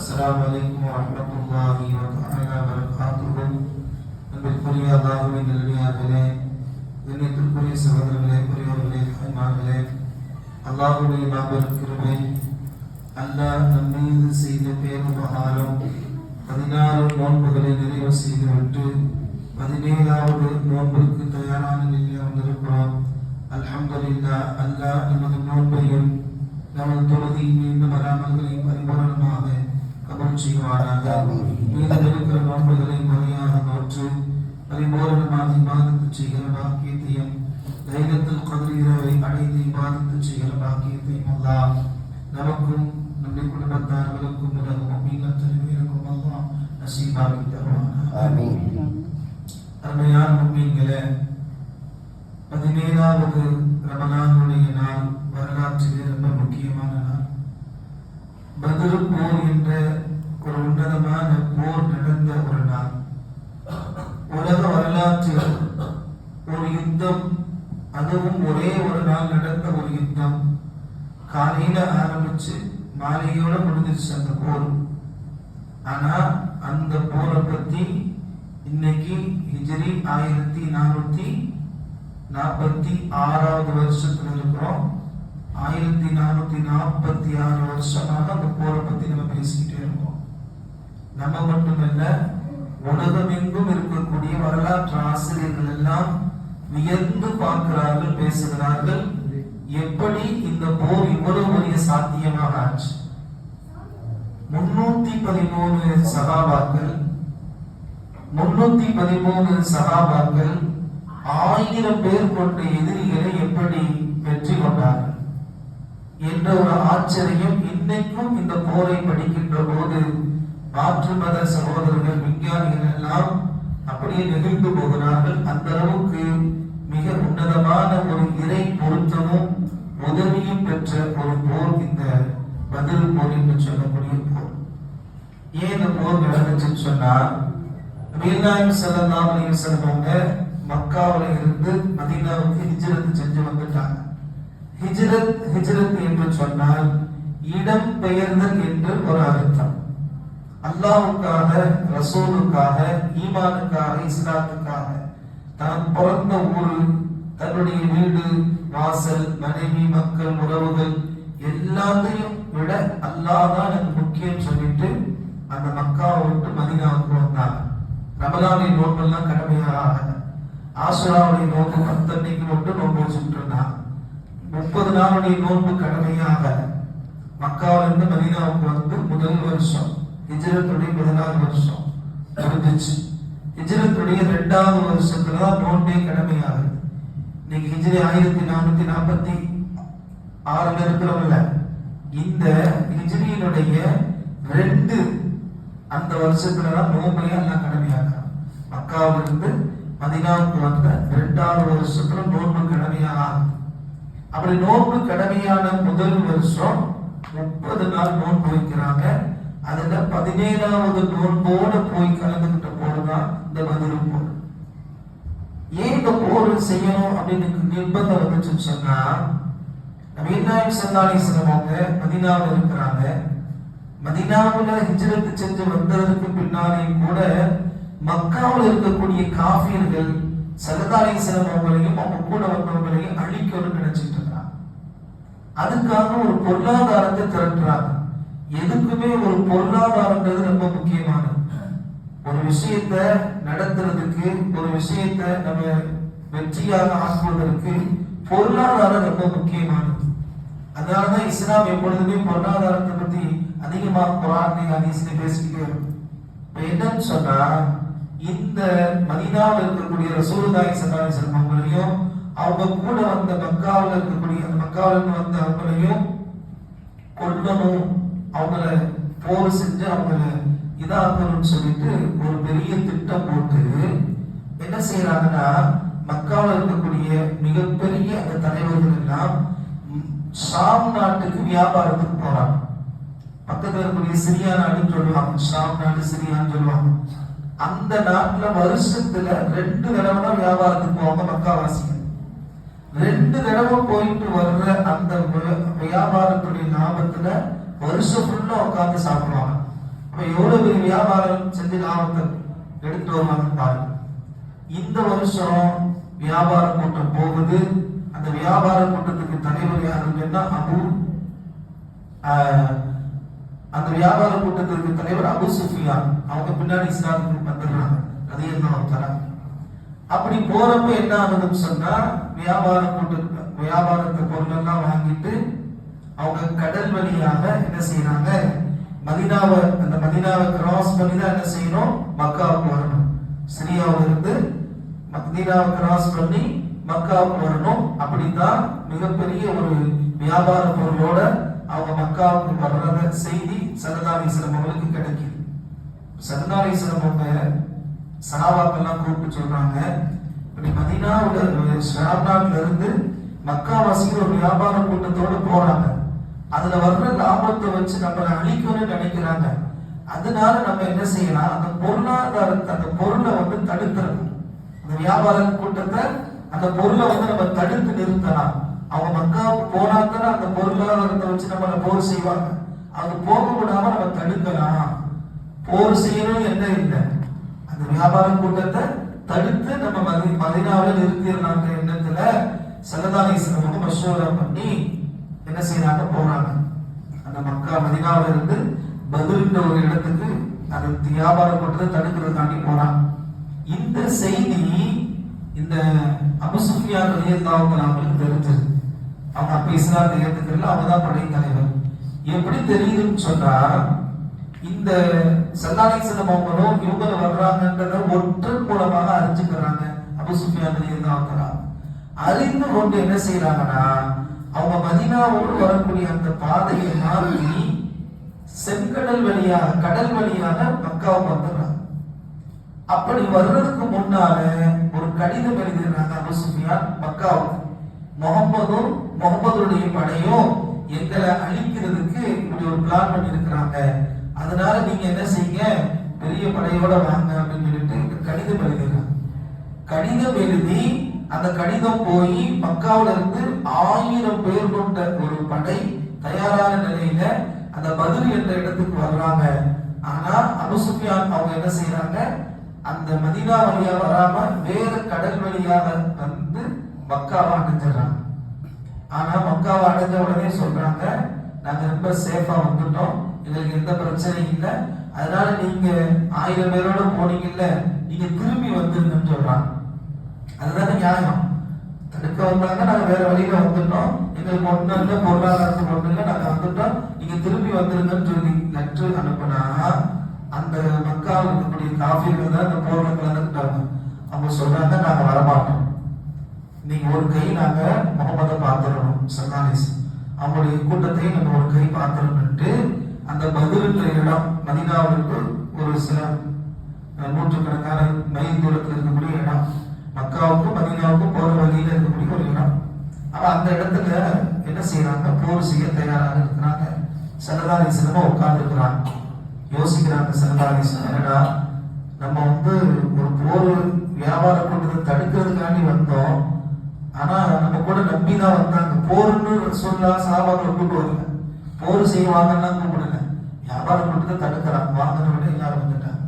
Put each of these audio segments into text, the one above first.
അസ്സാം വലൈക്കും വാഹമത്തല്ലാഹി വബറകാതുഹു അൻപിൽക്കുറിയ അള്ളാഹുവിന്റെ ദുനിയാവിലെ എന്നെത്തിൽക്കുറിയ സഹോദരങ്ങളെ പ്രിയവர்களே ഹൈമാകളെ അള്ളാഹുடைய மாபெரும் கிருபை அல்லாஹ் நம்மீது செய்த பேருபகாரம் பதினாறு நோன்புகளை நிறைவு செய்துவிட்டு பதினேழாவது நோன்பிற்கு தயாரான நிலையில் வந்திருக்கிறோம் அல்ஹம்துல்லா அல்லாஹ் நமது நோன்பையும் நமது தொழுதியும் மீண்டும் வராமல்களையும் பரிபூரணமாக கபல் செய்வாராக. மீதம் இருக்கிற நோன்புகளை முறையாக நோற்று செய்கிற பாக்கியத்தையும் தைரியத்தில் கதிரவை அடைந்து செய்கிற பாக்கியத்தையும் நமக்கும் நம்முடைய குடும்பத்தார்களுக்கும் உலகம் நசீபாகி அருமையான பதினேழாவது ரமலானுடைய நாள் வரலாற்றிலே ரொம்ப முக்கியமான நாள். பதில் போர் என்ற ஒரு உன்னதமான போர் நடந்த ஒரு நாள் உலக வரலாற்றில் ஒரு யுத்தம் அதுவும் ஒரே ஒரு நாள் நடந்த ஒரு யுத்தம் காலையில மாளிகையோட முடிஞ்சிருச்சு அந்த போர். ஆனா அந்த போரை பத்தி இன்னைக்கு ஹிஜரி ஆயிரத்தி நானூத்தி நாற்பத்தி ஆறாவது வருஷத்துல இருக்கிறோம் ஆயிரத்தி நானூத்தி நாற்பத்தி ஆறு வருஷமாக அந்த போரை பத்தி நம்ம பேசிக்கிட்டே இருக்கோம். நம்ம மட்டுமல்ல உலகமெங்கும் இருக்கக்கூடிய வரலாற்று ஆசிரியர்கள் எல்லாம் வியந்து பார்க்கிறார்கள் பேசுகிறார்கள். எப்படி இந்த போர் இவ்வளவு பெரிய சாத்தியமாக ஆச்சு? முன்னூத்தி பதிமூணு சகாபாக்கள் முன்னூத்தி பதிமூணு சகாபாக்கள் ஆயிரம் பேர் கொண்ட எதிரிகளை எப்படி வெற்றி கொண்டார்கள்? என்ற ஒரு ஆச்சரியம் இன்னைக்கும் இந்த போரை படிக்கின்ற போது மாற்று மத சகோதரர்கள் விஞ்ஞானிகள் எல்லாம் அப்படியே நெகிழ்ந்து போகிறார்கள். அந்த அளவுக்கு மிக உன்னதமான ஒரு இறை பொருத்தமும் உதவியும் பெற்ற ஒரு போர் இந்த பதில் போர் என்று சொல்லக்கூடிய போர். ஏன் இந்த போர் நடந்துச்சுன்னு சொன்னா மீனாயம் செல்லலாம் அலைஹி செல்வங்க மக்காவில் இருந்து மதீனாவுக்கு ஹிஜ்ரத் செஞ்சு வந்துட்டாங்க. ஹிஜ்ரத் ஹிஜ்ரத் என்று சொன்னால் இடம் பெயர்தல் என்று ஒரு அர்த்தம். அல்லாவுக்காக ரசூலுக்காக ஈமானுக்காக இஸ்லாத்துக்காக தான் பிறந்த ஊரு தன்னுடைய வீடு வாசல் மனைவி மக்கள் உறவுகள் எல்லாத்தையும் விட அல்லாதான் எனக்கு முக்கியம் சொல்லிட்டு அந்த மக்காவை விட்டு மதினாவுக்கு வந்தாங்க ரமலானுடைய நோக்கெல்லாம் கடமையாக. ஆசுராவுடைய நோக்கு பத்தன்னைக்கு மட்டும் நோன்பு வச்சுட்டு இருந்தாங்க முப்பது நாளுடைய நோன்பு கடமையாக. மக்காவிலிருந்து மதினாவுக்கு வந்து முதல் வருஷம் இஜரத்துடைய பதினாறு வருஷம் முடிஞ்சிச்சு. ஹிஜ்ரத்துடைய ரெண்டாவது வருஷத்துல தான் நோன்பே கடமையாகுது. இன்னைக்கு ஹிஜ்ரி ஆயிரத்தி நானூத்தி நாற்பத்தி ஆறுல இருக்கிறோம்ல இந்த ஹிஜ்ரியினுடைய ரெண்டு அந்த வருஷத்துல தான் நோம்பையும் எல்லாம் கடமையாகிறான் மக்காவிலிருந்து மதினாவுக்கு வந்த ரெண்டாவது வருஷத்துல நோன்பு கடமையாக ஆகுது அப்படி நோன்பு கடமையான முதல் வருஷம் முப்பது நாள் நோன்பு வைக்கிறாங்க. அதுல பதினேழாவது நோன்போட போய் கலந்து தான் இந்த பதில் போர் ஏன் இந்த போர் செய்யணும் அப்படின்னு நிர்பந்தம் வந்துச்சுன்னு சொன்னா நபீனாயம் சல்லாலி சொல்லுவாங்க மதினாவில் இருக்கிறாங்க. மதினாவுல ஹிஜ்ரத்து சென்று வந்ததற்கு பின்னாலேயும் கூட மக்காவில் இருக்கக்கூடிய காஃபியர்கள் சல்லதாலை சிலவங்களையும் அவங்க கூட வந்தவங்களையும் அழிக்கணும்னு நினைச்சிட்டு இருக்கிறாங்க அதுக்காக ஒரு பொருளாதாரத்தை திரட்டுறாங்க. எதுக்குமே ஒரு பொருளாதாரன்றது ரொம்ப முக்கியமானது. ஒரு விஷயத்த நடத்துறதுக்கு ஒரு விஷயத்த நம்ம வெற்றியாக ஆக்குவதற்கு பொருளாதாரம் ரொம்ப முக்கியமானது. அதனாலதான் இஸ்லாம் எப்பொழுதுமே பொருளாதாரத்தை பத்தி அதிகமா குரான் ஹதீஸ்ல பேசிக்கிட்டே இருக்கும். இப்ப என்னன்னு சொன்னா இந்த மதினாவில் இருக்கக்கூடிய ரசூலுல்லாஹி ஸல்லல்லாஹு அலைஹி அவங்களையும் அவங்க கூட வந்த மக்காவில் இருக்கக்கூடிய அந்த மக்காவில் வந்த அவங்களையும் கொல்லணும். அவங்கள போர் செஞ்சு அவங்கள இதாக்கணும்னு சொல்லிட்டு ஒரு பெரிய திட்டம் போட்டு என்ன செய்யறாங்கன்னா மக்காவில் இருக்கக்கூடிய மிகப்பெரிய அந்த தலைவர்கள் எல்லாம் ஷாம் நாட்டுக்கு வியாபாரத்துக்கு போறாங்க. பக்கத்துல இருக்கக்கூடிய சிரியா நாடுன்னு சொல்லுவாங்க. ஷாம் நாடு சிரியான்னு சொல்லுவாங்க. அந்த நாட்டுல வருஷத்துல ரெண்டு தடவை தான் வியாபாரத்துக்கு போவாங்க மக்காவாசிகள். ரெண்டு தடவை போயிட்டு வர்ற அந்த வியாபாரத்துடைய லாபத்துல வருஷம் ஃபுல்லா உட்காந்து சாப்பிடுவாங்க. அப்ப எவ்வளவு பெரிய வியாபாரம் செஞ்சு லாபத்தை எடுத்து வருவாங்க பாருங்க. இந்த வருஷம் வியாபார கூட்டம் போகுது. அந்த வியாபார கூட்டத்துக்கு தலைவர் யாருன்னா அபு அந்த வியாபார கூட்டத்திற்கு தலைவர் அபு சுஃபியான். அவங்க பின்னாடி இஸ்லாமுக்கு வந்துடுறாங்க. அது என்ன தராங்க அப்படி போறப்ப என்ன ஆகுதுன்னு சொன்னா வியாபார கூட்ட வியாபாரத்தை பொருளெல்லாம் வாங்கிட்டு அவங்க கடல் வழியாக என்ன செய்யறாங்க மதினாவை அந்த மதினாவை கிராஸ் பண்ணி தான் என்ன செய்யணும்? மக்காவுக்கு வரணும். சிரியாவில் இருந்து மதீனாவை கிராஸ் பண்ணி மக்காவுக்கு வரணும். அப்படித்தான் மிகப்பெரிய ஒரு வியாபார பொருளோட அவங்க மக்காவுக்கு வர்றத செய்தி சரதாலீஸ்வரம் அவங்களுக்கு கிடைக்குது. சரதாலீஸ்வரம் அவங்க சனாபாக்கெல்லாம் கூப்பிட்டு சொல்றாங்க இப்படி மதீனாவுல ஷாப்நாட்ல இருந்து மக்காவாசிகள் ஒரு வியாபார கூட்டத்தோடு போறாங்க. அதுல வர்ற லாபத்தை வச்சு நம்மளை அழிக்கணும்னு நினைக்கிறாங்க. அதனால நம்ம என்ன செய்யலாம்? அந்த பொருளாதாரத்தை அந்த பொருளை வந்து தடுக்கிறது அந்த வியாபார கூட்டத்தை அந்த பொருளை வந்து நம்ம தடுத்து நிறுத்தலாம். அவங்க மக்காவுக்கு போனா தானே அந்த பொருளாதாரத்தை வச்சு நம்மளை போர் செய்வாங்க. அது போக விடாம நம்ம தடுக்கலாம். போர் செய்யணும் என்ன இல்லை. அந்த வியாபார கூட்டத்தை தடுத்து நம்ம மதி மதினாவில் நிறுத்திடலான்ற எண்ணத்துல சலதானீஸ்வரன் வந்து மஷூரா பண்ணி என்ன செய்யறாங்க? போறாங்க. அந்த மக்கா மதினாவில இருந்து பதில்ன்ற ஒரு இடத்துக்கு அது வியாபாரம் பண்றது தடுக்கிறதுக்காண்டி போறாங்க. இந்த செய்தி இந்த அபுசுஃபியா ரலியல்லாஹு அவங்களுக்கு தெரிஞ்சது. அவங்க அப்ப இஸ்லாத்தை ஏத்துக்கிறதுல அவங்க தான் படை தலைவர். எப்படி தெரியுதுன்னு சொன்னா இந்த சல்லாலிசனம் அவங்களும் இவங்க வர்றாங்கன்றத ஒற்றன் மூலமாக அறிஞ்சுக்கிறாங்க அபுசுஃபியா ரலியல்லாஹு அறிந்து கொண்டு என்ன செய்யறாங்கன்னா அவங்க மதினாவோடு வரக்கூடிய அந்த பாதையை மாற்றி செங்கடல் வழியாக கடல் வழியாக மக்காவுக்கு வந்துடுறாங்க. அப்படி வர்றதுக்கு முன்னால ஒரு கடிதம் எழுதிடுறாங்க அபு சுஃபியான் மக்காவுக்கு. முகமதும் முகமதுடைய படையும் எங்களை அழிக்கிறதுக்கு இப்படி ஒரு பிளான் பண்ணி இருக்கிறாங்க அதனால நீங்க என்ன செய்யுங்க பெரிய படையோட வாங்க அப்படின்னு சொல்லிட்டு கடிதம் எழுதிடுறாங்க கடிதம் எழுதி அந்த கடிதம் போய் மக்காவில இருந்து ஆயிரம் பேர் கொண்ட ஒரு படை தயாரான நிலையில அந்த பதில் என்ற இடத்துக்கு வர்றாங்க. ஆனா அபுசுஃபியான் அவங்க என்ன செய்யறாங்க அந்த மதினா வழியா வராம வேற கடல் வழியாக வந்து மக்காவை அடைஞ்சிடறாங்க. ஆனா மக்காவை அடைஞ்ச உடனே சொல்றாங்க நாங்க ரொம்ப சேஃபா வந்துட்டோம். எங்களுக்கு எந்த பிரச்சனையும் இல்லை. அதனால நீங்க ஆயிரம் பேரோட போனீங்கல்ல நீங்க திரும்பி வந்துருங்கன்னு சொல்றாங்க. அதுதான் நியாயம். தடுக்க வந்தாங்க நாங்க வேற வழியில வந்துட்டோம். எங்களுக்கு ஒண்ணும் இல்லை பொருளாதாரத்துக்கு ஒண்ணும் இல்லை நாங்க வந்துட்டோம். நீங்க திரும்பி வந்துருங்கன்னு சொல்லி லெட்டர் அனுப்புனா அந்த மக்காவில் இருக்கக்கூடிய காஃபிகள் தான் அந்த போர்ல கலந்துக்கிட்டாங்க. அவங்க சொல்றாங்க நாங்க வரமாட்டோம். நீங்க ஒரு கை நாங்க முகமதை பார்த்துடணும் சன்னாலிஸ் அவங்களுடைய கூட்டத்தையும் நம்ம ஒரு கை பார்த்துடணும்ட்டு அந்த பதிலுன்ற இடம் மதினாவிற்கு ஒரு சில நூற்றுக்கணக்கான மைல் தூரத்தில் இருக்கக்கூடிய இடம். மக்காவுக்கும் மதீனாவுக்கும் போற வழியில் இருக்கக்கூடிய ஒரு இடம் அப்ப அந்த இடத்துல என்ன செய்யறாங்க போர் செய்ய தயாராக இருக்கிறாங்க. சரதாரிசனமா உட்கார்ந்து இருக்கிறாங்க யோசிக்கிறாங்க சரதாரிசனம் என்னடா நம்ம வந்து ஒரு போர் வியாபார கூட்டத்தை தடுக்கிறதுக்காண்டி வந்தோம். ஆனா நம்ம கூட நம்பி தான் வந்தாங்க. போர்னு சொல்லா சாபாக்களை கூட்டு வரல போர் செய்வாங்கன்னா கூப்பிடல. வியாபார கூட்டத்தை தடுக்கிறாங்க வாங்கின விட எல்லாரும் வந்துட்டாங்க.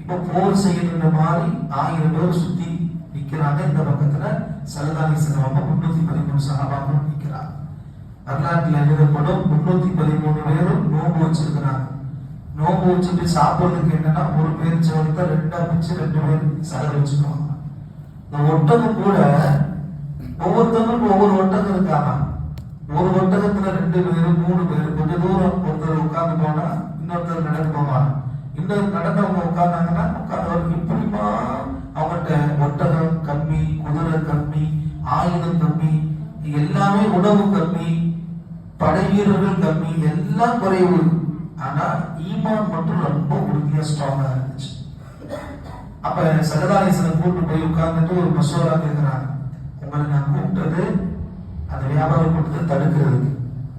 இப்போ போர் செய்யணுன்ற மாதிரி ஆயிரம் பேர் சுத்தி நிற்கிறாங்க இந்த பக்கத்துல சலதானி செல்வம் முன்னூத்தி பதிமூணு சகாபாவும் நிக்கிறாங்க வரலாற்றில் எழுதப்படும் முன்னூத்தி பதிமூணு பேரும் நோம்பு வச்சிருக்கிறாங்க. நோம்பு வச்சுட்டு சாப்பிடுறதுக்கு என்னன்னா ஒரு பேர் சேர்த்த ரெண்டா பிச்சு ரெண்டு பேர் சலவை வச்சுக்குவாங்க. இந்த ஒட்டகம் கூட ஒவ்வொருத்தவங்களுக்கும் ஒவ்வொரு ஒட்டகம் இருக்காங்க. ஒரு ஒட்டகத்துல ரெண்டு பேர் மூணு பேர் கொஞ்ச தூரம் ஒருத்தர் உட்கார்ந்து போனா இன்னொருத்தர் நடந்து போவாங்க. இன்னொரு நடந்தவங்க உட்கார்ந்தாங்கன்னா உட்கார்ந்தவங்க இப்படிமா அவங்கள்ட்ட ஒட்டகம் கம்மி குதிரை கம்மி ஆயுதம் கம்மி எல்லாமே உணவு கம்மி படை வீரர்கள் கம்மி எல்லாம் குறைவு ஆனா ஈமான் மட்டும் ரொம்ப உறுதியா ஸ்ட்ராங்கா இருந்துச்சு. அப்ப சரதாரீசனை கூட்டு போய் உட்கார்ந்துட்டு ஒரு மசோரா கேட்கிறாங்க உங்களை நான் கூப்பிட்டது அந்த வியாபார கூட்டத்தை தடுக்கிறதுக்கு.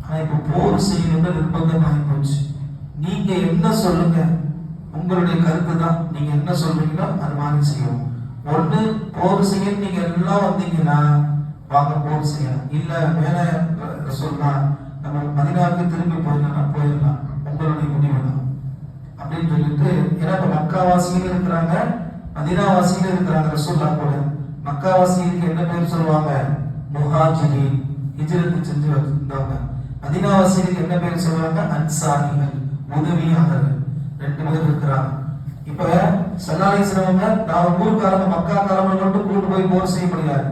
ஆனா இப்ப போர் செய்யணும்னு நிர்பந்தம் ஆகி போச்சு. நீங்க என்ன சொல்லுங்க? உங்களுடைய கருத்து தான் நீங்க என்ன சொல்றீங்களோ அது மாதிரி செய்யும் ஒண்ணு போர் செய்ய நீங்க எல்லாம் வந்தீங்கன்னா வாங்க போர் செய்யலாம். இல்ல மேல சொல்லலாம் நம்ம மதினாவுக்கு திரும்பி போயிடலாம் போயிடலாம். உங்களுடைய முடிவு தான் அப்படின்னு சொல்லிட்டு ஏன்னா இப்ப மக்காவாசியில இருக்கிறாங்க மதினாவாசியில இருக்கிறாங்க ரசூல்லா கூட. மக்காவாசிக்கு என்ன பேர் சொல்லுவாங்க? முஹாஜிரி ஹிஜ்ரத் செஞ்சு வந்தவங்க. மதினாவாசிக்கு என்ன பேர் சொல்லுவாங்க? அன்சாரிகள் உதவியாளர்கள். ரெண்டு பேர் இருக்கிறாங்க இப்ப சல்லாலேஸ்வரவங்க நான் ஊருக்காரங்க மக்கா மக்காக்காரங்க மட்டும் கூட்டு போய் போர் செய்ய முடியாது.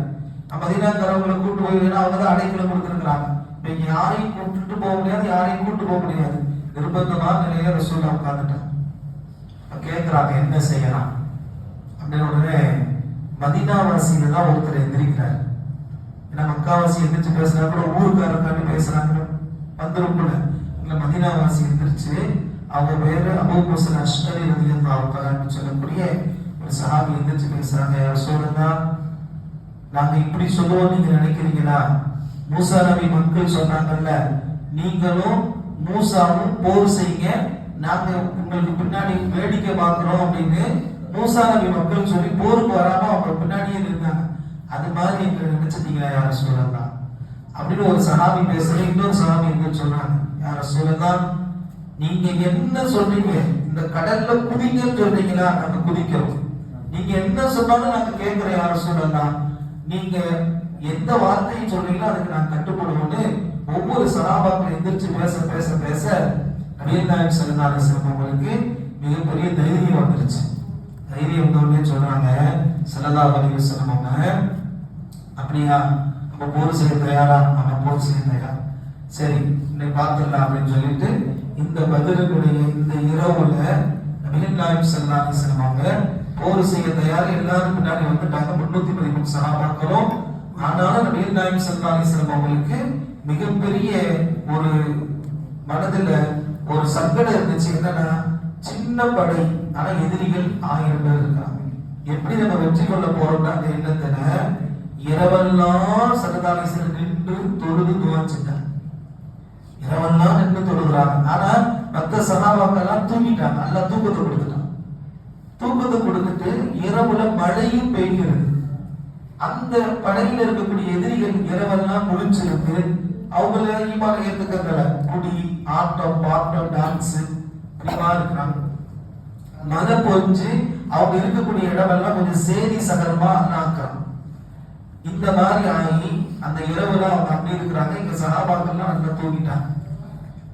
மதினாக்காரங்களை கூட்டு போய் வேணா அவங்க தான் அடைக்கலம் கொடுத்துருக்காங்க இப்ப யாரையும் கூப்பிட்டு போக முடியாது யாரையும் கூட்டு போக முடியாது. நிர்பந்தமா நிலையில ரசூல்லா உட்கார்ந்துட்டாங்க கேட்கிறாங்க என்ன செய்யலாம்? அப்படின்னு உடனே மதினாவாசியில தான் ஒருத்தர் எந்திரிக்கிறார். ஏன்னா மக்காவாசி எந்திரிச்சு பேசுனா கூட ஊருக்காரக்காண்டி பேசுறாங்க. கூட இல்ல மதினாவாசி எந்திரிச்சு அவங்க பேரு அபூ அஷ்கரி அஷ்டரி ரதியல்லாஹு சொல்லக்கூடிய ஒரு சஹாபி எந்திரிச்சு பேசுறாங்க. யார் சொல்லுங்க நாங்க இப்படி சொல்லுவோம் நீங்க நினைக்கிறீங்களா? மூசா நபி மக்கள் சொன்னாங்கல்ல நீங்களும் மூசாவும் போர் செய்யுங்க. நாங்க உங்களுக்கு பின்னாடி வேடிக்கை பார்க்கிறோம் அப்படின்னு மூசா நபி மக்கள் சொல்லி போருக்கு வராம அவங்க பின்னாடியே இருந்தாங்க அது மாதிரி எங்களை நினைச்சிட்டீங்களா? யார சொல்லலாம் அப்படின்னு ஒரு சஹாபி பேசுறேன். இன்னொரு சஹாபி எங்க சொன்னாங்க யார சொல்லலாம் நீங்க என்ன சொல்றீங்க இந்த கடல்ல குதிங்கன்னு சொல்றீங்களா நாங்க குதிக்கிறோம் நீங்க என்ன சொன்னாலும் நாங்க கேட்கிற யார சொல்லலாம் நீங்க எந்த வார்த்தையை சொல்றீங்களோ அதுக்கு நான் கட்டுப்படுவோம்னு ஒவ்வொரு சராபாக்கள் எந்திரிச்சு பேச பேச பேச நபிகள் நாயகம் சிறப்பவங்களுக்கு அலைஹி மிகப்பெரிய தைரியம் வந்துருச்சு. தைரியம் வந்தோடனே சொல்றாங்க ஸல்லல்லாஹு அலைஹி சிரமங்க அப்படியா? அப்ப போர் செய்ய தயாரா? அவன் போர் செய்ய தயாரா? சரி இன்னைக்கு பார்த்துடலாம் அப்படின்னு சொல்லிட்டு இந்த பதிலுடைய இந்த இரவுல நபிகள் நாயகம் ஸல்லல்லாஹு அவங்க போர் செய்ய தயார். எல்லாரும் பின்னாடி வந்துட்டாங்க. முன்னூத்தி பதிமூணு சகாபாக்களும். ஆனாலும் நபிகள் நாயகம் ஸல்லல்லாஹு அவங்களுக்கு மிகப்பெரிய ஒரு மனதுல ஒரு சங்கடம் இருந்துச்சு. என்னன்னா சின்ன படை ஆனா எதிரிகள் ஆயிரம் பேர் இருக்காங்க. எப்படி நம்ம வெற்றி கொள்ள போறோம்னா அந்த எண்ணத்துல இரவெல்லாம் சரதாலேசர் நின்று தொழுது துவச்சிட்டாங்க இரவெல்லாம் நின்று தொழுகிறாங்க ஆனா மத்த சகாபாக்கெல்லாம் தூங்கிட்டாங்க நல்லா தூக்கத்தை கொடுத்துட்டாங்க தூக்கத்தை கொடுத்துட்டு இரவுல மழையும் பெய்கிறது. அந்த படையில இருக்கக்கூடிய எதிரிகள் இரவெல்லாம் முடிச்சிருந்து அவங்கள ஈமான ஏத்துக்கல குடி ஆட்டம் பாட்டம் டான்ஸ் இப்படிமா இருக்கிறாங்க மத பொறிஞ்சு அவங்க இருக்கக்கூடிய இடமெல்லாம் கொஞ்சம் சேரி சகரமா ஆக்குறாங்க இந்த மாதிரி ஆகி அந்த இரவுல அவங்க அப்படி இருக்கிறாங்க. இங்க சகாபாக்கள்லாம் நல்லா தூங்கிட்டாங்க.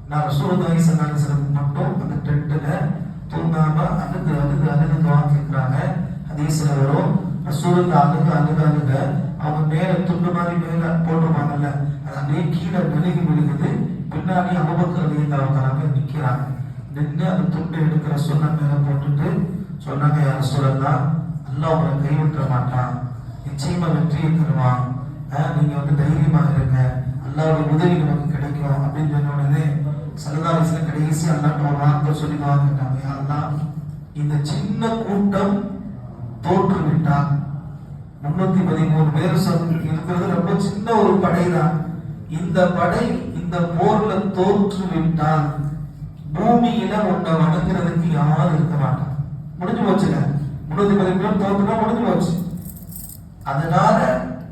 நான் ரசூலுல்லாஹி ஸல்லல்லாஹு அலைஹி மட்டும் அந்த டென்ட்ல தூங்காம அழுது அழுது அழுது துவா கேட்கிறாங்க. ஹதீஸ்ல வரும் ரசூலுல்லாஹ் அழுது அழுது அழுத. அவங்க மேல துண்டு மாதிரி மேல போட்டுருப்பாங்கல்ல அது அப்படியே கீழே விழுகி விழுகுது பின்னாடி அபுபக்கர் ரலியல்லாஹு நிக்கிறாங்க. நின்று அந்த துண்டு எடுக்கிற சொன்ன மேல போட்டுட்டு சொன்னாங்க யார் சொல்லலாம் அல்லாஹ் உங்களை கைவிட்டுற மாட்டான். நிச்சயமா வெற்றியை தருவான். நீங்க வந்து தைரியமாக இருங்க. அல்லாவுடைய உதவி நமக்கு கிடைக்கும். அப்படின்னு சொன்ன உடனே சரதாரிசில கடைசி அல்லாட்ட ஒரு வார்த்தை சொல்லி வாங்கிட்டாங்க யாரெல்லாம் இந்த சின்ன கூட்டம் தோற்றுவிட்டால் முன்னூத்தி பதிமூணு பேர் இருக்கிறது ரொம்ப சின்ன ஒரு படை தான் இந்த படை இந்த போர்ல தோற்று விட்டால் பூமியில உன்னை வணங்குறதுக்கு யாரும் இருக்க மாட்டான் முடிஞ்சு போச்சுங்க முன்னூத்தி பதிமூணு பேர் தோற்றுனா முடிஞ்சு போச்சு. அதனால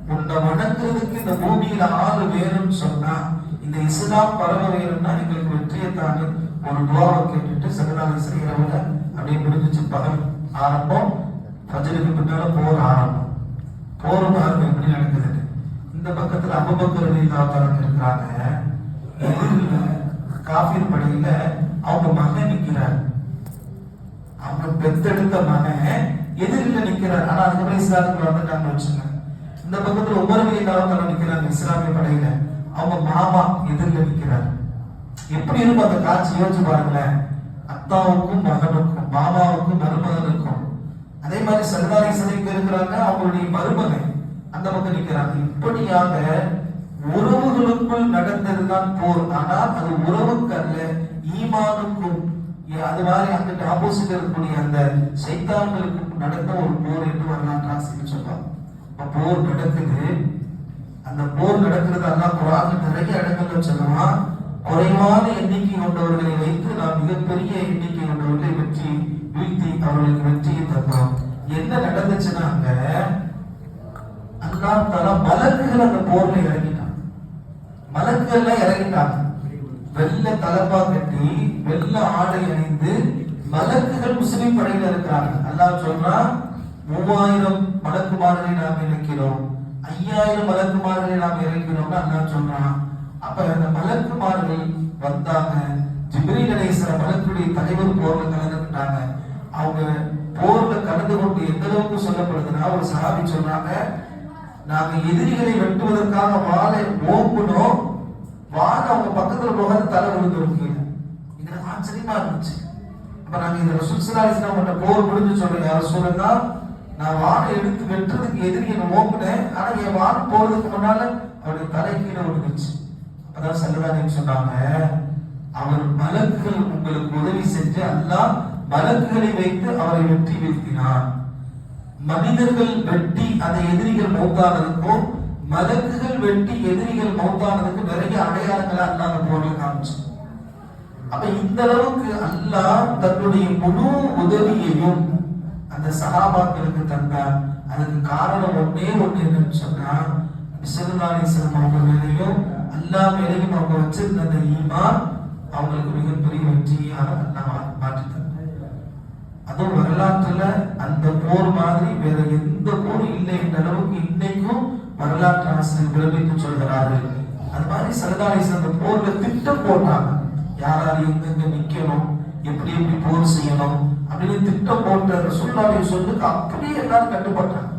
உன்னை வணங்குறதுக்கு இந்த பூமியில ஆறு பேரும் சொன்னா இந்த இஸ்லாம் பரவ வேணும்னா எங்களுக்கு வெற்றியை தாண்டி ஒரு துவாவை கேட்டுட்டு சகதாலை செய்யறவங்க அப்படியே முடிஞ்சிச்சு பகல். ஆரம்பம் பஜனுக்கு பின்னால போர் ஆரம்பம். போர் பாருங்க எப்படி நடக்குது இந்த பக்கத்துல அபபக்கர் நீதாத்தாரங்க இருக்கிறாங்க. எதிரில காஃபிர் படையில அவங்க மகன் நிக்கிறார். அவங்க பெத்தெடுத்த மகன் எதிரில நிக்கிறார். ஆனா அதுக்கப்புறம் இஸ்லாத்துக்கு வந்துட்டாங்க வச்சுங்க இந்த பக்கத்துல உமரவி இல்லாதவங்க நிக்கிறாங்க இஸ்லாமிய படையில. அவங்க மாமா எதிரில் நிற்கிறார் எப்படி இருக்கும் அந்த காட்சி? யோசிச்சு பாருங்களேன். அத்தாவுக்கும் மகனுக்கும் மாமாவுக்கும் மருமகனுக்கும் அதே மாதிரி சர்தாரி சதைக்கு இருக்கிறாங்க அவங்களுடைய மருமகன். அந்த பக்கம் நிற்கிறாங்க இப்படியாக உறவுகளுக்குள் நடந்ததுதான் போர். ஆனால் அது உறவுக்கு அல்ல ஈமானுக்கும் அது மாதிரி அந்த ஆப்போசிட் இருக்கக்கூடிய அந்த சைத்தான்களுக்கும் நடந்த ஒரு போர் என்று வரலாற்று ஆசிரியர் சொல்றாங்க போர் நடக்குது. அந்த போர் நடக்கிறது அல்லா குரான் நிறைய இடங்கள்ல சொல்லுவான் குறைவான எண்ணிக்கை கொண்டவர்களை வைத்து நாம் மிகப்பெரிய எண்ணிக்கை கொண்டவர்களை வெற்றி வீழ்த்தி அவர்களுக்கு வெற்றியை தந்தோம் என்ன நடந்துச்சுன்னா அங்க அல்லா தலா மலக்குகள் அந்த போர்ல இறங்கிட்டான். மலக்குகள்லாம் இறங்கிட்டாங்க. வெள்ள தலப்பா கட்டி வெள்ள ஆடை அணிந்து மலக்குகள் முஸ்லிம் படையில இருக்கிறாங்க. அல்லாஹ் சொல்றான் மூவாயிரம் மலக்குமார்களை நாம் இறக்கிறோம் ஐயாயிரம் மலக்குமார்களை நாம் இறங்கினோம்னு அண்ணா சொல்றான் அப்ப அந்த மலக்குமார்கள் வந்தாங்க. ஜிப்ரி கணேசர மலக்குடைய தலைவர் போர்ல கலந்துக்கிட்டாங்க. அவங்க போர்ல கலந்து கொண்டு எந்த அளவுக்கு சொல்லப்படுதுன்னா ஒரு சஹாபி சொல்றாங்க நாங்க எதிரிகளை வெட்டுவதற்காக வாளை ஓம்புனோம் வாழ அவங்க பக்கத்துல போகாத தலை விழுந்து கீழே ஆச்சரியமா இருந்துச்சு. அப்ப நாங்க இந்த சுல்சலாலிஸ்லாம் பண்ண போர் முடிஞ்சு சொல்றேன் யாரும் சொல்லுங்க நான் வாழை எடுத்து வெட்டுறதுக்கு எதிரி என்ன ஓம்புனேன் ஆனா என் வாழ் போறதுக்கு முன்னால அவருடைய தலை கீழே விழுந்துச்சு அதான் செல்லதானே சொன்னாங்க அவர் மலக்குகள் உங்களுக்கு உதவி செஞ்சு அல்லாஹ் மலக்குகளை வைத்து அவரை வெற்றி வீழ்த்தினார். மனிதர்கள் வெட்டி அந்த எதிரிகள் மௌத்தானதுக்கும் மலக்குகள் வெட்டி எதிரிகள் மௌத்தானதுக்கும் நிறைய அடையாளங்களை அல்லாத போர்ல காமிச்சு. அப்ப இந்த அளவுக்கு அல்லாஹ் தன்னுடைய முழு உதவியையும் அந்த சகாபாக்களுக்கு தந்தார். அதுக்கு காரணம் ஒன்னே ஒன்று என்னன்னு சொன்னா விசருதானேஸ்வரம் அவங்க மேலையும் எல்லா மேலையும் அவங்க வச்சிருந்த அந்த ஈமான் அவங்களுக்கு மிகப்பெரிய வெற்றியாக அல்லாஹ் மாற்றி அதுவும் வரலாற்றுல அந்த போர் மாதிரி வேற எந்த போரும் இல்லை என்ற அளவுக்கு இன்னைக்கும் வரலாற்று ஆசிரியர் விளம்பித்து சொல்கிறாரு அது மாதிரி சரதாரிஸ் அந்த போர்ல திட்டம் போட்டாங்க. யார் எங்கெங்க நிக்கணும் எப்படி எப்படி போர் செய்யணும் அப்படின்னு திட்டம் போட்ட சொல்லாடைய சொல்லுக்கு அப்படியே எல்லாரும் கட்டுப்பட்டாங்க.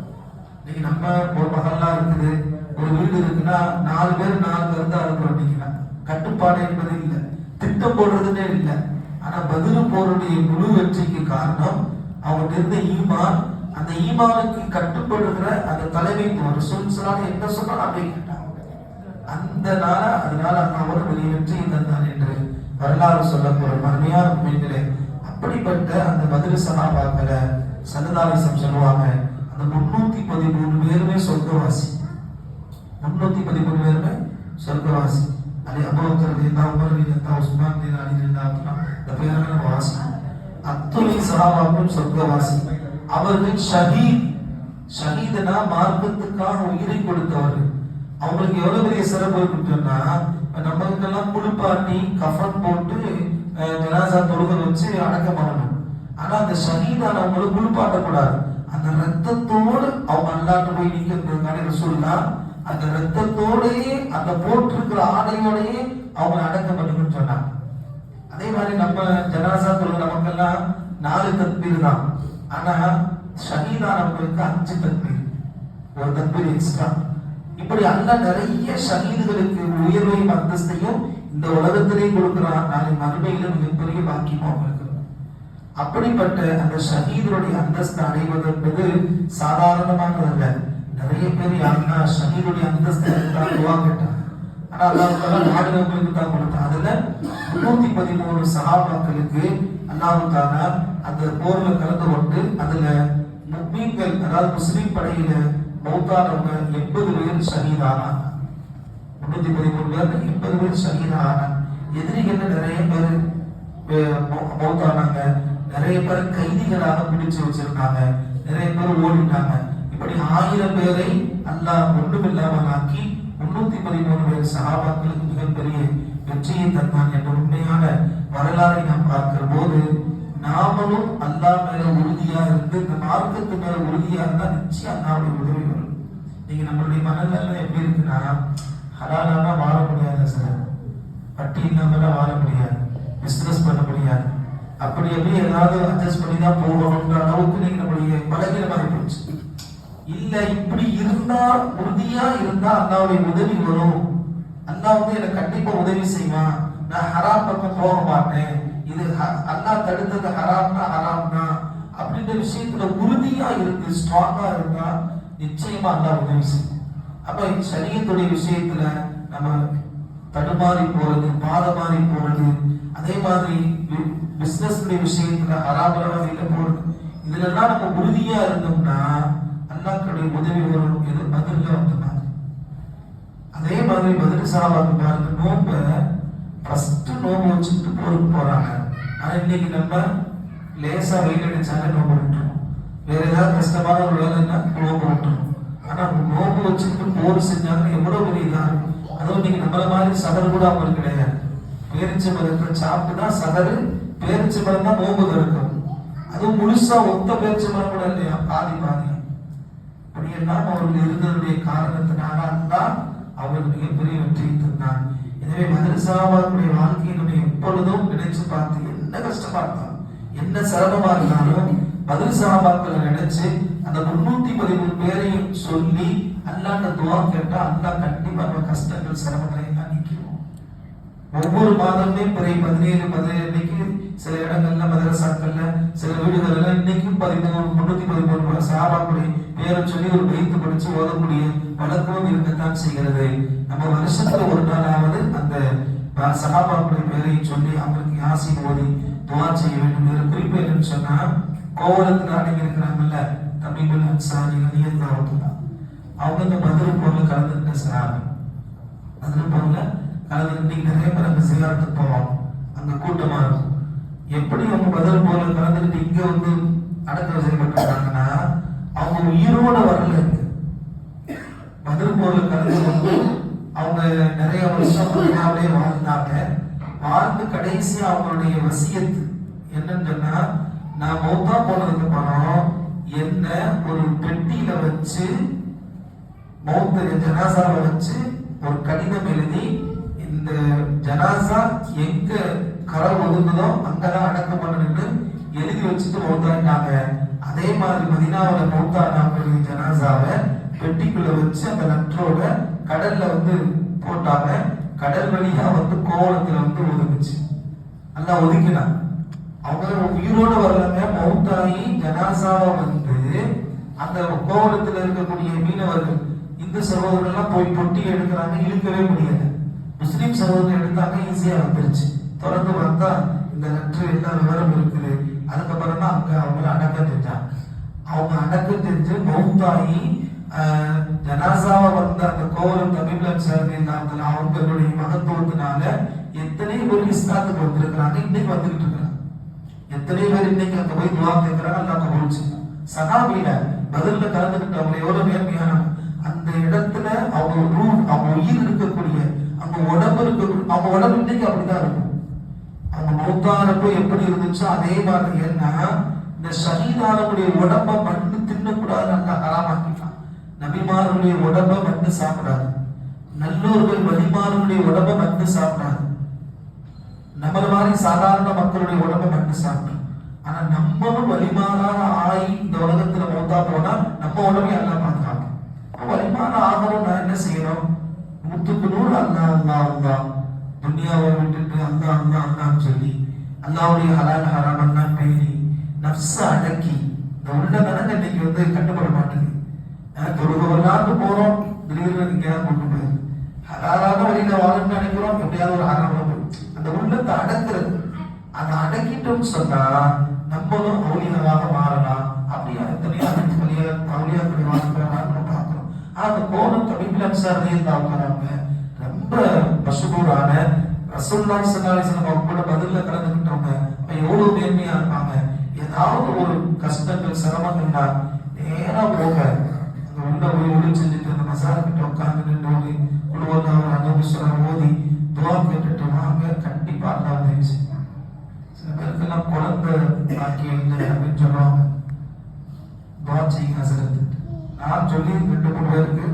இன்னைக்கு நம்ம ஒரு மகள்லாம் இருக்குது ஒரு வீடு இருக்குன்னா நாலு பேர் நாலு கருத்து இருக்கிறோம் அப்படிங்கன்னா கட்டுப்பாடு என்பது இல்லை. திட்டம் போடுறதுன்னே இல்லை. ஆனா பதில் போருடைய முழு வெற்றிக்கு காரணம் அவங்க இருந்த ஈமான். அந்த ஈமானுக்கு கட்டுப்படுகிற அந்த தலைமைத்துவம் சொல் சொல்லாத என்ன சொன்னாலும் அப்படியே கேட்டாங்க. அந்த நாள அதனால அவர் வெளியே வெற்றி தந்தான் என்று வரலாறு சொல்லப்போற மறுமையான மீன்களே அப்படிப்பட்ட அந்த பதில் சகாபாக்களை சன்னதாலிசம் சொல்லுவாங்க. அந்த முன்னூத்தி பதிமூணு பேருமே சொர்க்கவாசி. முன்னூத்தி பதிமூணு பேருமே சொர்க்கவாசி. அது அபூபக்கர் ரலியல்லாஹு உமர் ரலியல்லாஹு உஸ்மான் ரலியல்லாஹு அலி ரலியல்லாஹு இந்த பேரெல்லாம் வாசி. அத்துணை சஹாபாக்களும் சொர்க்கவாசி. அவர்கள் ஷஹீத். ஷஹீதனா மார்க்கத்துக்காக உயிரை கொடுத்தவர்கள். அவங்களுக்கு எவ்வளவு பெரிய சிறப்பு இருக்குன்னா நம்மளுக்கெல்லாம் குளிப்பாட்டி கஃபன் போட்டு ஜனாசா தொழுகை வச்சு அடக்கம் பண்ணணும். ஆனா அந்த ஷஹீதானவங்களை குளிப்பாட்டக்கூடாது. அந்த ரத்தத்தோடு அவங்க அல்லாட்டு போய் நிக்கிறதுக்கான ரசூல்லா அந்த ரத்தத்தோடையே அந்த போட்டிருக்கிற ஆடையோடையே அவங்க அடக்கம் பண்ணுங்கன்னு சொன்னாங்க. அதே மாதிரி நம்ம ஜனாசா தொழுகிற மக்கள்லாம் நாலு தத்பீர் தான். ஆனா சகிதானவங்களுக்கு அஞ்சு தத்பீர் ஒரு தத்பீர் எக்ஸ்ட்ரா இப்படி அல்ல நிறைய ஷகீதுகளுக்கு உயர்வையும் அந்தஸ்தையும் இந்த உலகத்திலே கொடுக்கிறான் நாளை மறுமையில மிகப்பெரிய பாக்கியம் அவங்களுக்கு அப்படிப்பட்ட அந்த ஷஹீதுடைய அந்தஸ்து அடைவது என்பது சாதாரணமானது நிறைய பேர் யாருன்னா ஷஹீதுடைய அந்தஸ்து எடுத்தால் துவா கேட்டாங்க. ஆனா அல்லாஹ் நாடுகளுக்கு தான் கொடுத்தான் அதுல முன்னூத்தி பதிமூணு சகாபாக்களுக்கு அல்லாஹு அந்த போர்ல கலந்து கொண்டு அதுல முக்மீன்கள் அதாவது முஸ்லிம் படையில மௌத்தானவங்க எண்பது பேர் ஷஹீதானாங்க. முன்னூத்தி பதிமூணு பேர் எண்பது பேர் ஷஹீதானாங்க எதிரிகள் நிறைய பேர் மௌத்தானாங்க. நிறைய பேர் கைதிகளாக பிடிச்சு வச்சிருக்காங்க. நிறைய பேர் ஓடிட்டாங்க. இப்படி ஆயிரம் பேரை அல்லாஹ் ஒன்றுமில்லாமல் ஆக்கி முன்னூத்தி பதிமூணு பேர் சகாபாக்களுக்கு மிகப்பெரிய வெற்றியை தந்தான் என்ற உண்மையான வரலாறை நாம் பார்க்கிற போது நாமளும் அல்லாஹ் மேல உறுதியா இருந்து இந்த மார்க்கத்து மேல உறுதியா இருந்தா நிச்சயம் அல்லாவுடைய உதவி வரும். நீங்க நம்மளுடைய மனநிலை எப்படி இருக்குன்னா ஹலாலானா வாழ முடியாது சார். வட்டி இல்லாமலாம் வாழ முடியாது. பிஸ்னஸ் பண்ண முடியாது. அப்படி அப்படியே ஏதாவது அட்ஜஸ்ட் பண்ணி தான் போகணுன்ற அளவுக்கு நீங்க நம்மளுடைய மாதிரி போச்சு. இல்ல இப்படி இருந்தா உறுதியா இருந்தா அண்ணாவுடைய உதவி வரும். அண்ணா வந்து எனக்கு கண்டிப்பா உதவி செய்வான். நான் ஹராம் பக்கம் போக மாட்டேன். இது ஹ- தடுத்தது ஹராம்னா ஹராம்னா அப்படின்ற விஷயத்துல உறுதியா இருந்து ஸ்ட்ராங்கா இருந்தா நிச்சயமா அண்ணா உதவி செய்யும் அப்ப சரியத்துடைய விஷயத்துல நம்ம தடுமாறி போறது பாதமாறி போறது அதே மாதிரி பிசினஸ் விஷயத்துல ஹராமலாக வெளியில போறது எல்லாம் நம்ம உறுதியா இருந்தோம்னா அல்லாக்களுடைய உதவி வரும் எது? பதில்ல வந்த மாதிரி. அதே மாதிரி பதில் சாபாக்கு பாருங்க நோம்ப ஃபர்ஸ்ட் நோம்பு வச்சுட்டு போருக்கு போறாங்க. ஆனா இன்னைக்கு நம்ம லேசா வெயில் அடிச்சாலே நோம்பு விட்டுரும் வேற ஏதாவது கஷ்டமான ஒரு வேலைன்னா நோம்பு விட்டுரும் வச்சுட்டு செஞ்சாங்க எவ்வளவு பெரிய அதுவும் நீங்க நம்மள மாதிரி சதறு கூட அவங்களுக்கு கிடையாது. பேரிச்சை பழத்தை சாப்பிட்டு தான் சதறு பேரிச்சை மரம் தான் நோம்பு இருக்கும் அதுவும் முழுசா ஒத்த பேச்சு கூட இல்லையா? பாதி பாதி. அப்படியெல்லாம் அவர்கள் இருந்ததுடைய காரணத்தினால தான் அவர்கள் மிகப்பெரிய வெற்றியை தந்தான் எனவே மதரசாவாருடைய வாழ்க்கையை நம்ம எப்பொழுதும் நினைச்சு பார்த்து என்ன கஷ்டமா இருந்தாலும் என்ன சிரமமா இருந்தாலும் மதரசாவாக்களை நினைச்சு அந்த முன்னூத்தி பதிமூணு பேரையும் சொல்லி அல்லாண்ட துவா கேட்டா அல்லா கண்டிப்பா நம்ம கஷ்டங்கள் சிரமங்களை எல்லாம் நீக்கிடுவோம் ஒவ்வொரு மாதமே பிறை பதினேழு பதினேழு சில இடங்கள்ல மதரசாக்கள்ல சில வீடுகள்ல இன்னைக்கும் பதிமூணு முன்னூத்தி பதிமூணு சாபாக்குடி பேரை சொல்லி ஒரு வைத்து படிச்சு ஓதக்கூடிய வழக்கமும் இருக்கத்தான் செய்கிறது நம்ம வருஷத்துல ஒரு நாளாவது அந்த சகாபாக்குடைய பேரையும் சொல்லி அவங்களுக்கு யாசி ஓதி துவா செய்ய வேண்டும் என்ற குறிப்பு என்னன்னு சொன்னா கோவலத்துல அடங்கி இருக்கிறாங்கல்ல தமிழ் அன்சாரி ரலியல்லாஹு அவங்க இந்த மதுரை போர்ல கலந்துக்கிட்டு சார் மதுரை போகல கலந்து நிறைய பேர் அங்கே சிகாரத்துக்கு போவோம். அங்கே கூட்டமா இருக்கும். எப்படி அவங்க மதுரை போல கலந்துக்கிட்டு இங்க வந்து அடக்கம் செய்யப்பட்டிருக்காங்கன்னா அவங்க உயிரோட வரல இருக்கு மதுரை போல கலந்து வந்து அவங்க நிறைய வருஷம் அப்படியே வாழ்ந்தாங்க. வாழ்ந்து கடைசி அவங்களுடைய வசியத்து என்னன்னு சொன்னா நான் மௌத்தா போனதுக்கு அப்புறம் என்ன ஒரு பெட்டியில வச்சு மௌத்த ஜனாசாவை வச்சு ஒரு கடிதம் எழுதி இந்த ஜனாசா எங்க கரை ஒதுங்குதோ அங்கதான் அடக்கம் பண்ணணும்னு எழுதி வச்சுட்டு மௌத்தாயிட்டாங்க அதே மாதிரி மதினாவில் மௌத்தானாங்களுடைய ஜனாசாவை பெட்டிக்குள்ள வச்சு அந்த லெட்டரோட கடல்ல வந்து போட்டாங்க. கடல் வழியா வந்து கோவளத்துல வந்து ஒதுங்குச்சு. நல்லா ஒதுக்கினா. அவங்க உயிரோட வரலங்க. மௌத்தாயி ஜனாசாவை வந்து அந்த கோவளத்துல இருக்கக்கூடிய மீனவர்கள் இந்து சகோதரர்கள் எல்லாம் போய் பொட்டி எடுக்கிறாங்க இழுக்கவே முடியாது. முஸ்லீம் சகோதரர் எடுத்தாங்க ஈஸியா வந்துருச்சு. தொடர்ந்து வந்தா இந்த லெட்டர் எல்லா விவரம் இருக்குது. அதுக்கப்புறம் தான் அங்க அவங்கள அடக்கம் செஞ்சாங்க அவங்க அடக்கம் செஞ்சு மௌத்தாயி ஜனாசாவை வந்த அந்த கோவலம் தமிழன் சேர்ந்தாங்க அவங்களுடைய மகத்துவத்தினால எத்தனை பேர் இஸ்லாத்துக்கு வந்திருக்கிறாங்க இன்னைக்கு வந்துகிட்டு இருக்கிறாங்க. எத்தனை பேர் இன்னைக்கு அங்க போய் துவா கேட்கிறாங்க அல்லா கபூல் செய்யும் சகாபில பதில்ல கலந்துகிட்டு அவங்க எவ்வளவு நேர்மையானவங்க. அந்த இடத்துல அவங்க ரூ அவங்க உயிர் இருக்கக்கூடிய அவங்க உடம்பு இருக்க அவங்க உடம்பு இன்னைக்கு அப்படிதான் இருக்கும். அவங்க மௌத்தானப்போ எப்படி இருந்துச்சோ அதே மாதிரி ஏன்னா இந்த ஷஹீதானவுடைய உடம்ப மண்ணு தின்னக்கூடாது அந்த ஹராமாக்கிட்டான். நபிமாருடைய உடம்ப மண்ணு சாப்பிடாது. நல்லோர்கள் வழிமாருடைய உடம்ப மண்ணு சாப்பிடாது. நம்மள மாதிரி சாதாரண மக்களுடைய உடம்ப மண்ணு சாப்பிடும். ஆனா நம்மளும் வலிமாறாக ஆய் இந்த உலகத்துல மௌத்தா போனா நம்ம உடம்பே எல்லாம் வலிமான அப்ப ஆகணும் நான் என்ன செய்யணும்? நூத்துக்கு நூறு அல்லா அல்லா அல்லா துனியாவை விட்டுட்டு அல்லா அல்லா அல்லான்னு சொல்லி அல்லாவுடைய ஹலால் ஹராம் அண்ணா பேணி நப்ச அடக்கி இந்த உள்ள கணக்கு இன்னைக்கு வந்து கட்டுப்பட மாட்டேங்குது. தொழுகவெல்லாம் போறோம் திடீர்னு எங்கேயாவது கொண்டு போயிரு ஹலாலான வழியில வாழணும்னு நினைக்கிறோம் எப்படியாவது ஒரு ஹராம அந்த உள்ளத்தை அடக்குறது. அதை அடக்கிட்டோம்னு சொன்னா நம்மளும் மௌலிகமாக மாறலாம் அப்படியா எத்தனையோ அதுக்கு வழியா மௌலியாக்களை வாழ்க்கிறாங்க நம்ம பார்க்கிறோம் ஆனா அந்த கோணம் தமிழ் ரொம்ப மசுகூரான ரசூல்லாய் சல்லாஹ் அவங்க கூட பதில்ல கலந்துக்கிட்டவங்க அப்ப எவ்வளவு நேர்மையா இருப்பாங்க? ஏதாவது ஒரு கஷ்டங்கள் சிரமங்கள்னா நேரா போக அங்க உள்ள போய் ஒளி செஞ்சுட்டு அந்த மசாலா கிட்ட உட்கார்ந்து நின்று ஓதி குழுவதாக அனுபவிச்சுரம் ஓதி துவா கேட்டுட்டு வாங்க. கண்டிப்பா அல்லா உதவி சில பேருக்கெல்லாம் குழந்தை பாக்கியம் இல்லை அப்படின்னு சொல்லுவாங்க. துவா செய்யுங்க நான் சொல்லி ரெண்டு மூணு பேருக்கு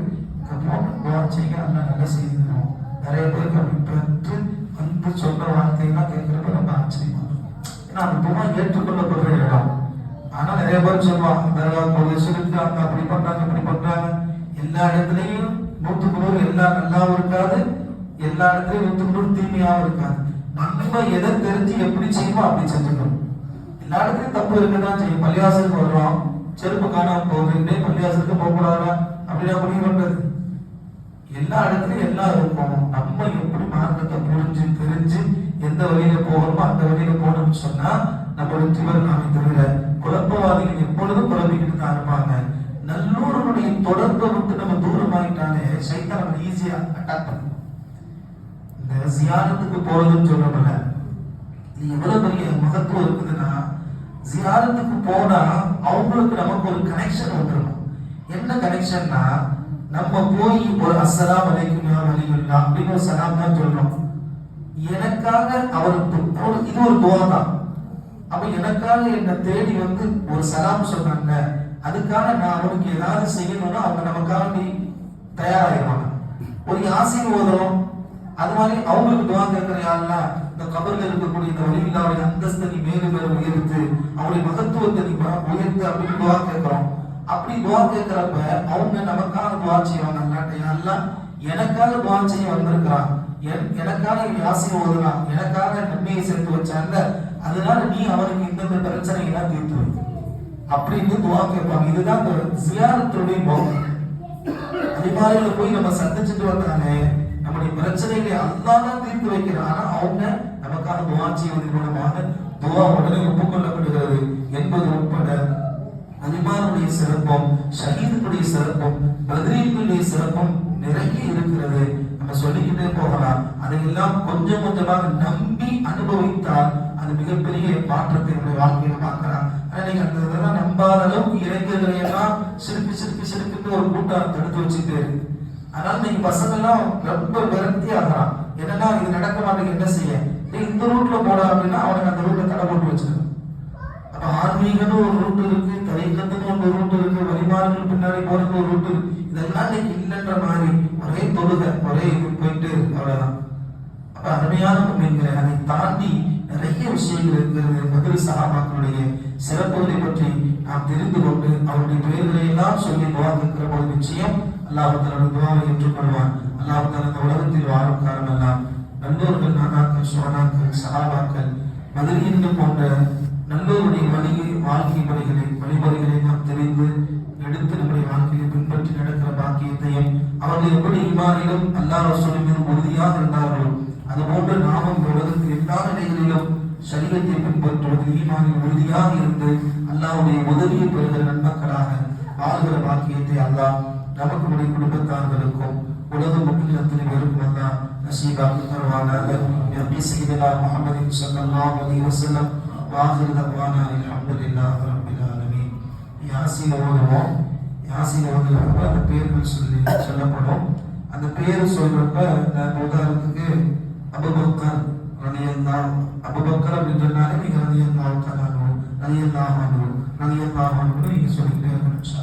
இங்க செய்யுங்க நல்லா செய்யணும் நிறைய பேருக்கு அப்படி பெற்று வந்து சொல்ற வார்த்தையெல்லாம் கேட்கறப்ப ரொம்ப ஆச்சரியமா இருக்கும் ஏன்னா அந்த ஏற்றுக்கொள்ளப்படுற இடம் ஆனா நிறைய பேர் சொல்லுவாங்க தர்கா போய் அப்படி பண்றாங்க இப்படி பண்றாங்க எல்லா இடத்துலயும் நூற்றுக்கு நூறு எல்லா நல்லாவும் இருக்காது எல்லா இடத்துலயும் நூற்றுக்கு நூறு தீமையாவும் இருக்காது நம்ம எதை தெரிஞ்சு எப்படி செய்யுமோ அப்படி செஞ்சுக்கணும் எல்லா இடத்துலயும் தப்பு இருக்கதான் செய்யும் பள்ளிவாசலுக்கு வர்றோம் செருப்பு காணாம போகுது இன்னே பள்ளிவாசலுக்கு போகக்கூடாதா அப்படின்னா முடிவு பண்றது எல்லா இடத்துலையும் எல்லாம் இருக்கும் நம்ம எப்படி மார்க்கத்தை புரிஞ்சு தெரிஞ்சு எந்த வழியில போகணுமோ அந்த வழியில போகணும்னு சொன்னா நம்ம வெற்றி பெறலாமே தவிர குழப்பவாதிகள் எப்பொழுதும் குழப்பிக்கிட்டு தான் இருப்பாங்க. நல்லோருடைய தொடர்பை விட்டு நம்ம தூரமாயிட்டாலே சைத்தான் நம்ம ஈஸியா அட்டாக் பண்ணுவோம் இந்த ஜியாரத்துக்கு போறதுன்னு சொல்றோம்ல இது எவ்வளவு பெரிய மகத்துவம் இருக்குதுன்னா ஜியாரத்துக்கு போனா அவங்களுக்கு நமக்கு ஒரு கனெக்ஷன் வந்துடும் என்ன கனெக்ஷன்னா நம்ம போய் ஒரு அஸ்ஸலாம் அலைக்கும் யா வலியுல்லா அப்படின்னு ஒரு சலாம் தான் சொல்றோம். எனக்காக அவர் இது ஒரு துவா தான். அப்ப எனக்காக என்னை தேடி வந்து ஒரு சலாம் சொன்னாங்க. அதுக்காக நான் அவனுக்கு ஏதாவது செய்யணும்னா அவங்க நமக்காக நீ தயாராகிடுவாங்க ஒரு யாசின் ஓதுறோம். அது மாதிரி அவங்களுக்கு துவா கேட்கிற யாருன்னா இந்த கபர்ல இருக்கக்கூடிய இந்த வலிமில்லாவுடைய அந்தஸ்தை நீ மேலும் மேலும் உயர்த்து அவருடைய மகத்துவத்தை நீ உயர்த்து அப்படின்னு துவா கேட்கிறோம். அப்படி துவா கேட்கிறப்ப அவங்க நமக்காக துவா செய்வாங்க அல்லாட்ட. எனக்காக துவா செய்ய வந்திருக்கிறான். என்- எனக்காக யாசி ஓதுறான். எனக்காக நன்மையை சேர்த்து வச்சாங்க அதனால நீ அவனுக்கு இந்தந்த பிரச்சனை எல்லாம் தீர்த்து வை. அப்படின்னு துவா கேட்பாங்க. இதுதான் ஜியாரத்துடைய பௌத்தம் அதிகாரிகளை போய் நம்ம சந்திச்சுட்டு வந்தாலே நம்முடைய பிரச்சனைகளை அல்லாதான் தீர்த்து வைக்கிறான். ஆனா அவங்க நமக்காக துவா செய்வதன் மூலமாக துவா உடனே ஒப்புக்கொள்ளப்படுகிறது என்பது உட்பட அதிமாருடைய சிறப்பும் ஷஹீதுடைய சிறப்பும் பத்ரீன்களுடைய சிறப்பும் நிறைய இருக்கிறது. நம்ம சொல்லிக்கிட்டே போகலாம். அதையெல்லாம் கொஞ்சம் கொஞ்சமாக நம்பி அனுபவித்தால் அது மிகப்பெரிய மாற்றத்தை நம்முடைய வாழ்க்கையில பார்க்கலாம். ஆனா நீங்க அந்த இதெல்லாம் நம்பாத அளவுக்கு இளைஞர்களை எல்லாம் சிரிப்பி சிரிப்பு ஒரு கூட்டம் தடுத்து வச்சுட்டு இருக்கு அதனால நீங்க பசங்க எல்லாம் ரொம்ப விரக்தி ஆகிறான் என்னன்னா இது நடக்க மாட்டேங்க என்ன செய்ய? நீ இந்த ரூட்ல போடா அப்படின்னா அவனுக்கு அந்த ரூட்ல தடை போட்டு வச்சிருக்கான் அப்ப ஆன்மீகம்னு ஒரு ரூட் இருக்கு தரைக்கத்துன்னு ஒரு ரூட் இருக்கு வழிபாடுகள் பின்னாடி போறதுக்கு ஒரு ரூட் இருக்கு. இதெல்லாம் இன்னைக்கு இல்லைன்ற மாதிரி ஒரே தொழுக ஒரே இது போயிட்டு இருக்கு அவ்வளவுதான். அப்ப அருமையான மீன்களை அதை தாண்டி நிறைய விஷயங்கள் இருக்கிறது மதுரை சகாபாக்களுடைய சிறப்புகளை பற்றி நாம் தெரிந்து கொண்டு அவருடைய பெயர்களை எல்லாம் சொல்லி துவா போது நிச்சயம் அல்லாஹ் துவாவை ஏற்றுக்கொள்வான். அல்லாஹ் தனது உலகத்தில் வாழும் காரணம் எல்லாம் நல்லோர்கள் நானாக்கள் சோனாக்கள் சகாபாக்கள் மதுரையின்கள் போன்ற நல்லோருடைய வழியை வாழ்க்கை முறைகளை வழிமுறைகளை நாம் தெரிந்து எடுத்து நம்முடைய வாழ்க்கையை பின்பற்றி நடக்கிற பாக்கியத்தையும் ஈமானிலும் அல்லாஹ் ரசூலின் உறுதியாக இருந்தார்களோ அதுபோன்று நாமும் இந்த உலகத்தில் எல்லா நிலைகளிலும் சரீரத்தை பின்பற்றுவது ஈமானில் உறுதியாக இருந்து அல்லாவுடைய உதவியை பெறுகிற நன்மக்களாக வாழ்கிற பாக்கியத்தை அல்லாஹ் நமக்கு உடைய குடும்பத்தார்களுக்கும் உலக முக்கியத்தினை வெறுக்கும் அல்லாஹ் நசீபாக்கி தருவானாக. நபி சையதுனா முஹம்மதின் ஸல்லல்லாஹு அலைஹி வஸல்லம் வாஹிர் தவானா அல்ஹம்துலில்லாஹி ரப்பில் ஆலமீன். யாசீன் ஓதுவோம். யாசீன் ஓதுறப்ப அந்த பேர்கள் சொல்லி சொல்லப்படும். அந்த பேர் சொல்றப்ப நான் உதாரணத்துக்கு அபுபக்கர் ரலியல்லாஹ் அபுபக்கர் அப்படின்னு சொன்னாலே நீங்க ரலியல்லாஹு தஆலா ரலியல்லாஹு அன்ஹு. நீங்க சொல்லிக்கிட்டே இருக்கணும் இன்ஷா